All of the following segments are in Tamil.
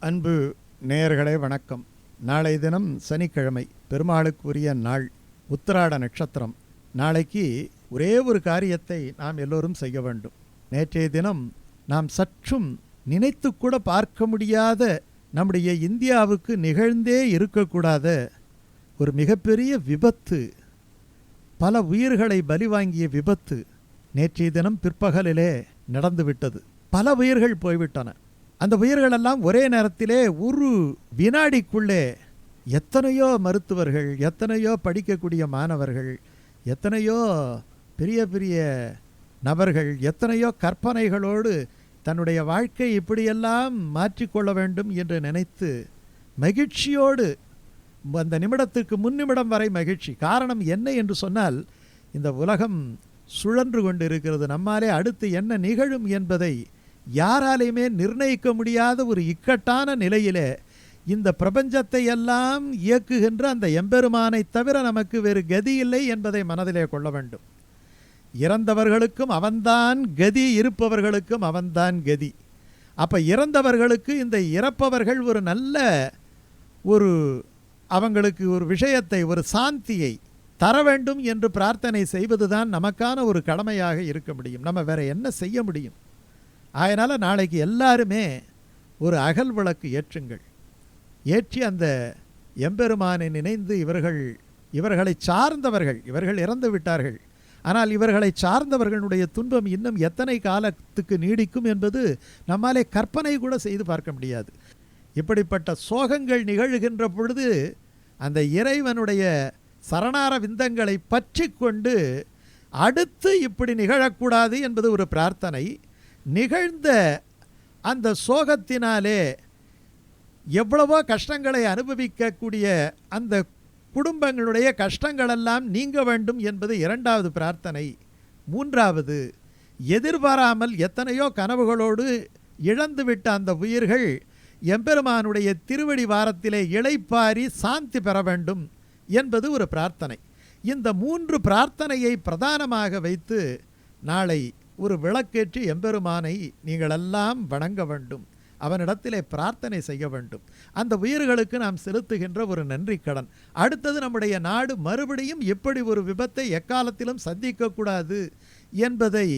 அன்பு நேயர்களே வணக்கம். நாளை தினம் சனிக்கிழமை பெருமாளுக்குரிய நாள் உத்திராட நட்சத்திரம். நாளைக்கு ஒரே ஒரு காரியத்தை நாம் எல்லோரும் செய்ய வேண்டும். நேற்றைய தினம் நாம் சற்றும் நினைத்து கூட பார்க்க முடியாத நம்முடைய இந்தியாவுக்கு நிகழ்ந்தே இருக்கக்கூடாத ஒரு மிகப்பெரிய விபத்து பல உயிர்களை பலி வாங்கிய விபத்து நேற்றைய தினம் பிற்பகலிலே நடந்துவிட்டது. பல உயிர்கள் போய்விட்டன. அந்த உயிர்களெல்லாம் ஒரே நேரத்திலே ஒரு வினாடிக்குள்ளே எத்தனையோ மருத்துவர்கள் எத்தனையோ படிக்கக்கூடிய மாணவர்கள் எத்தனையோ பெரிய பெரிய நபர்கள் எத்தனையோ கற்பனைகளோடு தன்னுடைய வாழ்க்கை இப்படியெல்லாம் மாற்றிக்கொள்ள வேண்டும் என்று நினைத்து மகிழ்ச்சியோடு அந்த நிமிடத்திற்கு முன்னிமிடம் வரை மகிழ்ச்சி. காரணம் என்ன என்று சொன்னால் இந்த உலகம் சுழன்று கொண்டு இருக்கிறது நம்மாலே அடுத்து என்ன நிகழும் என்பதை யாராலையுமே நிர்ணயிக்க முடியாத ஒரு இக்கட்டான நிலையிலே இந்த பிரபஞ்சத்தை எல்லாம் இயக்குகின்ற அந்த எம்பெருமானை தவிர நமக்கு வேறு கதி இல்லை என்பதை மனதிலே கொள்ள வேண்டும். இறந்தவர்களுக்கும் அவன்தான் கதி இருப்பவர்களுக்கும் அவன்தான் கதி. அப்போ இறந்தவர்களுக்கு இந்த இறப்பவர்கள் ஒரு நல்ல ஒரு அவங்களுக்கு ஒரு விஷயத்தை ஒரு சாந்தியை தர வேண்டும் என்று பிரார்த்தனை செய்வதுதான் நமக்கான ஒரு கடமையாக இருக்க முடியும். நம்ம வேற என்ன செய்ய முடியும்? அதனால் நாளைக்கு எல்லாருமே ஒரு அகல் விளக்கு ஏற்றுங்கள். ஏற்றி அந்த எம்பெருமானை நினைந்து இவர்கள் இவர்களை சார்ந்தவர்கள் இவர்கள் இறந்து விட்டார்கள். ஆனால் இவர்களை சார்ந்தவர்களுடைய துன்பம் இன்னும் எத்தனை காலத்துக்கு நீடிக்கும் என்பது நம்மாலே கற்பனை கூட செய்து பார்க்க முடியாது. இப்படிப்பட்ட சோகங்கள் நிகழ்கின்ற பொழுது அந்த இறைவனுடைய சரணார விந்தங்களை பற்றி கொண்டு அடுத்து இப்படி நிகழக்கூடாது என்பது ஒரு பிரார்த்தனை. நிகழ்ந்த அந்த சோகத்தினாலே எவ்வளவோ கஷ்டங்களை அனுபவிக்கக்கூடிய அந்த குடும்பங்களுடைய கஷ்டங்களெல்லாம் நீங்க வேண்டும் என்பது இரண்டாவது பிரார்த்தனை. மூன்றாவது எதிர்பாராமல் எத்தனையோ கனவுகளோடு இழந்துவிட்ட அந்த உயிர்கள் எம்பெருமானுடைய திருவடி வாரத்திலே இளைப்பாரி சாந்தி பெற வேண்டும் என்பது ஒரு பிரார்த்தனை. இந்த மூன்று பிரார்த்தனையை பிரதானமாக வைத்து நாளை ஒரு விளக்கேற்றி எம்பெருமானை நீங்களெல்லாம் வணங்க வேண்டும். அவனிடத்திலே பிரார்த்தனை செய்ய வேண்டும். அந்த உயிர்களுக்கு நாம் செலுத்துகின்ற ஒரு நன்றி கடன். அடுத்தது நம்முடைய நாடு மறுபடியும் இப்படி ஒரு விபத்தை எக்காலத்திலும் சந்திக்கக்கூடாது என்பதை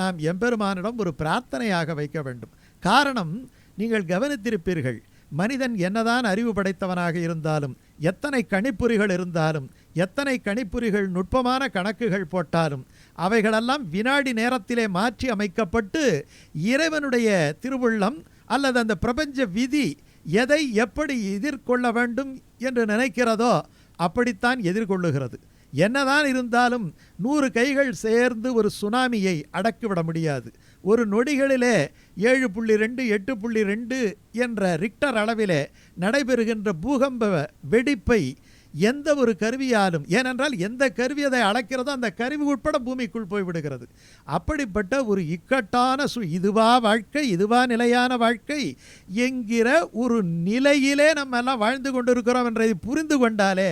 நாம் எம்பெருமானிடம் ஒரு பிரார்த்தனையாக வைக்க வேண்டும். காரணம் நீங்கள் கவனித்திருப்பீர்கள் மனிதன் என்னதான் அறிவு படைத்தவனாக இருந்தாலும் எத்தனை கணிப்புரிகள் இருந்தாலும் எத்தனை கணிப்புரிகள் நுட்பமான கணக்குகள் போட்டாலும் அவைகளெல்லாம் வினாடி நேரத்திலே மாற்றி அமைக்கப்பட்டு இறைவனுடைய திருவுள்ளம் அல்லது அந்த பிரபஞ்ச விதி எதை எப்படி எதிர்கொள்ள வேண்டும் என்று நினைக்கிறதோ அப்படித்தான் எதிர்கொள்ளுகிறது. என்னதான் இருந்தாலும் நூறு கைகள் சேர்ந்து ஒரு சுனாமியை அடக்கிவிட முடியாது. ஒரு நொடிகளிலே ஏழு புள்ளி ரெண்டு எட்டு புள்ளி ரெண்டு என்ற ரிக்டர் அளவிலே நடைபெறுகின்ற பூகம்ப வெடிப்பை எந்த ஒரு கருவியாலும் ஏனென்றால் எந்த கருவி அதை அழைக்கிறதோ அந்த கருவி உட்பட பூமிக்குள் போய்விடுகிறது. அப்படிப்பட்ட ஒரு இக்கட்டான சு இதுவா வாழ்க்கை இதுவா நிலையான வாழ்க்கை என்கிற ஒரு நிலையிலே நம்ம எல்லாம் வாழ்ந்து கொண்டிருக்கிறோம் என்றதை புரிந்து கொண்டாலே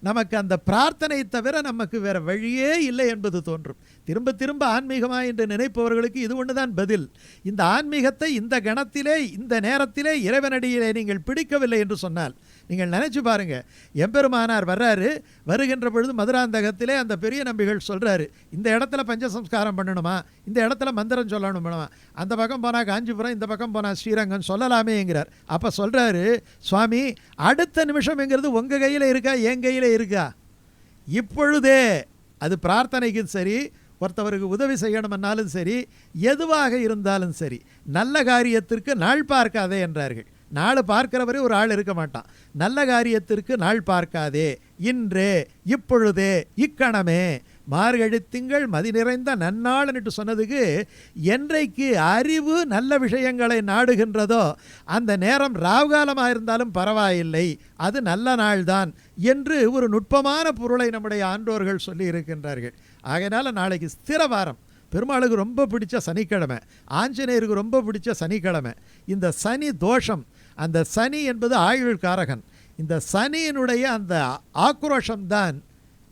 நமக்கு அந்த பிரார்த்தனை தவிர நமக்கு வேற வழியே இல்லை என்பது தோன்றும். திரும்ப திரும்ப ஆன்மீகமா என்று நினைப்பவர்களுக்கு இது ஒன்றுதான் பதில். இந்த ஆன்மீகத்தை இந்த கணத்திலே இந்த நேரத்திலே இறைவனடியிலே நீங்கள் பிடிக்கவில்லை என்று சொன்னால் நீங்கள் நினச்சி பாருங்க. எம்பெருமானார் வர்றாரு வருகின்ற பொழுது மதுராந்தகத்திலே அந்த பெரிய நம்பிகள் சொல்கிறாரு இந்த இடத்துல பஞ்சசம்ஸ்காரம் பண்ணணுமா? இந்த இடத்துல மந்திரம் சொல்லணுமா அந்த பக்கம் போனால் காஞ்சிபுரம் இந்த பக்கம் போனால் ஸ்ரீரங்கம் சொல்லலாமேங்கிறார் அப்போ சொல்கிறாரு சுவாமி அடுத்த நிமிஷம்ங்கிறது உங்கள் கையில் இருக்கா என் கையில் இருக்கா? இப்பொழுதே அது பிரார்த்தனைக்கும் சரி ஒருத்தவருக்கு உதவி செய்யணும்னாலும் சரி எதுவாக இருந்தாலும் சரி நல்ல காரியத்திற்கு நாள் பார்க்காதே என்றார்கள். நாள் பார்க்கிறவரே ஒரு ஆள் இருக்க மாட்டான். நல்ல காரியத்திற்கு நாள் பார்க்காதே. இன்றே இப்பொழுதே இக்கணமே. மார்கழி திங்கள் மதி நிறைந்த நன்னாள்னுட்டு சொன்னதுக்கு என்றைக்கு அறிவு நல்ல விஷயங்களை நாடுகின்றதோ அந்த நேரம் ராவுகாலமாக இருந்தாலும் பரவாயில்லை. அது நல்ல நாள்தான் என்று ஒரு நுட்பமான பொருளை நம்முடைய ஆன்றோர்கள் சொல்லி இருக்கின்றார்கள் ஆகையினால நாளைக்கு ஸ்திர வாரம். பெருமாளுக்கு ரொம்ப பிடிச்ச சனிக்கிழமை. ஆஞ்சநேயருக்கு ரொம்ப பிடிச்ச சனிக்கிழமை. இந்த சனி தோஷம் அந்த சனி என்பது ஆயுள் காரகன் இந்த சனியினுடைய அந்த ஆக்ரோஷம்தான்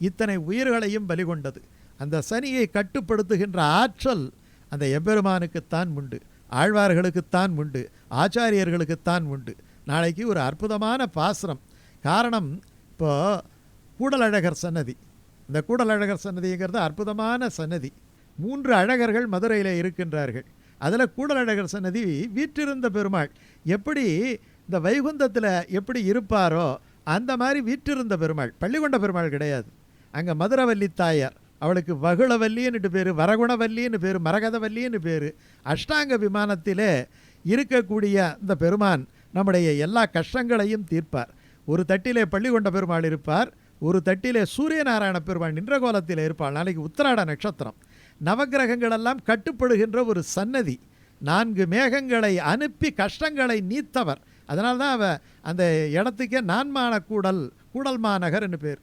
இத்தனை உயிர்களையும் பலி கொண்டது. அந்த சனியை கட்டுப்படுத்துகின்ற ஆற்றல் அந்த எம்பெருமானுக்குத்தான் உண்டு ஆழ்வார்களுக்குத்தான் உண்டு ஆச்சாரியர்களுக்குத்தான் உண்டு. நாளைக்கு ஒரு அற்புதமான பாசுரம். காரணம் இப்போ கூடலழகர் சன்னதி. இந்த கூடலழகர் சன்னதிங்கிறது அற்புதமான சன்னதி. மூன்று அழகர்கள் மதுரையில் இருக்கின்றார்கள். அதில் கூடலழகர் சன்னதி வீற்றிருந்த பெருமாள். எப்படி இந்த வைகுந்தத்தில் எப்படி இருப்பாரோ அந்த மாதிரி வீற்றிருந்த பெருமாள். பள்ளிகொண்ட பெருமாள் கிடையாது. அங்கே மதுரவல்லி தாயார். அவளுக்கு வகுளவல்லின்னு பேர் வரகுணவல்லின்னு பேர் மரகதவல்லின்னு பேர். அஷ்டாங்க விமானத்திலே இருக்கக்கூடிய இந்த பெருமான் நம்முடைய எல்லா கஷ்டங்களையும் தீர்ப்பார். ஒரு தட்டிலே பள்ளிகொண்ட பெருமாள் இருப்பார். ஒரு தட்டிலே சூரியநாராயண பெருமாள் நின்ற கோலத்தில் இருப்பாள் நாளைக்கு உத்திராட நட்சத்திரம். நவக்கிரகங்கள் எல்லாம் கட்டுப்படுகின்ற ஒரு சன்னதி நான்கு மேகங்களை அனுப்பி கஷ்டங்களை நீத்தவர். அதனால தான் அவ அந்த இடத்துக்கே நான்மான கூடல் கூடல் மாநகர்னு பேர்.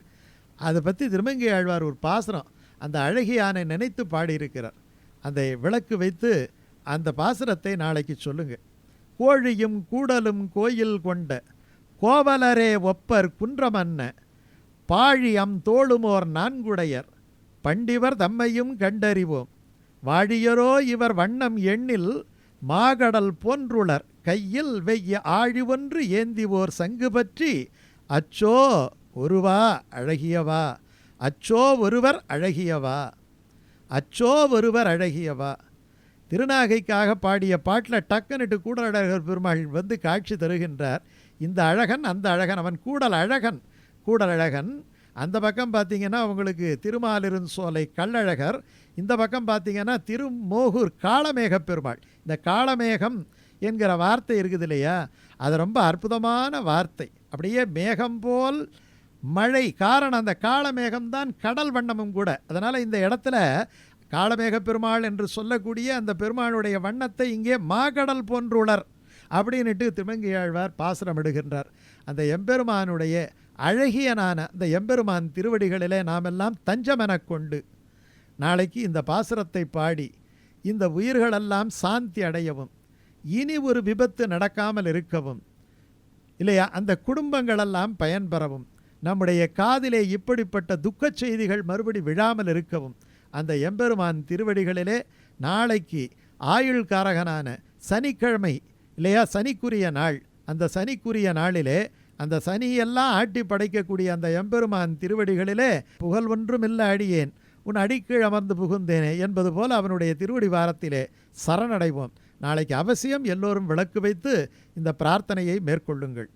அதை பற்றி திருமங்கி ஆழ்வார் ஒரு பாசுரம் அந்த அழகியானை நினைத்து பாடியிருக்கிறார். அந்த விளக்கு வைத்து அந்த பாசுரத்தை நாளைக்கு சொல்லுங்கள் கோழியும் கூடலும் கோயில் கொண்ட கோவலரே ஒப்பர் குன்றமன்ன பாழியம் தோளுமோர் நான்குடையர். பண்டிவர் தம்மையும் கண்டறிவோம். வாழியரோ இவர் வண்ணம் எண்ணில் மாகடல் போன்றுளர் கையில் வெய்ய ஆழி ஒன்று ஏந்திவோர் சங்கு பற்றி அச்சோ ஒருவா அழகியவா? அச்சோ ஒருவர் அழகியவா? அச்சோ ஒருவர் அழகியவா? திருநாகைக்காக பாடிய பாட்டில் டக்குன்னுட்டு கூடலழகர் பெருமாள் வந்து காட்சி தருகின்றார். இந்த அழகன் அந்த அழகன் அவன் கூடல் அழகன் கூடலழகன் அந்த பக்கம் பார்த்திங்கன்னா உங்களுக்கு திருமாலிருந் சோலை கள்ளழகர். இந்த பக்கம் பார்த்திங்கன்னா திருமோகூர் காளமேக பெருமாள். இந்த காளமேகம் என்கிற வார்த்தை இருக்குது இல்லையா? அது ரொம்ப அற்புதமான வார்த்தை. அப்படியே மேகம் போல் மழை. காரணம் அந்த காளமேகம்தான் கடல் வண்ணமும் கூட. அதனால் இந்த இடத்துல காளமேக பெருமாள் என்று சொல்லக்கூடிய அந்த பெருமாளுடைய வண்ணத்தை இங்கே மாகடல் போன்றுளர் அப்படின்னுட்டு திருமங்கியாழ்வார் பாசுரம் இடுகின்றார் அந்த எம்பெருமானுடைய அழகியனான அந்த எம்பெருமான் திருவடிகளிலே நாமெல்லாம் தஞ்சமெனக் கொண்டு நாளைக்கு இந்த பாசுரத்தை பாடி இந்த உயிர்களெல்லாம் சாந்தி அடையவும் இனி ஒரு விபத்து நடக்காமல் இருக்கவும் இல்லையா? அந்த குடும்பங்களெல்லாம் பயன்பெறவும் நம்முடைய காதிலே இப்படிப்பட்ட துக்கச் செய்திகள் மறுபடி விழாமல் இருக்கவும் அந்த எம்பெருமான் திருவடிகளிலே நாளைக்கு ஆயுள் காரகனான சனிக்கிழமை இல்லையா? சனிக்குரிய நாள். அந்த சனிக்குரிய நாளிலே அந்த சனியெல்லாம் ஆட்டி படைக்கக்கூடிய அந்த எம்பெருமான் திருவடிகளிலே புகழ் ஒன்றுமில்ல அடியேன் உன் அடிக்கீழ் அமர்ந்து புகுந்தேனே என்பது போல அவனுடைய திருவடி வாரத்திலே சரணடைவோம். நாளைக்கு அவசியம் எல்லோரும் விளக்கு வைத்து இந்த பிரார்த்தனையை மேற்கொள்ளுங்கள்.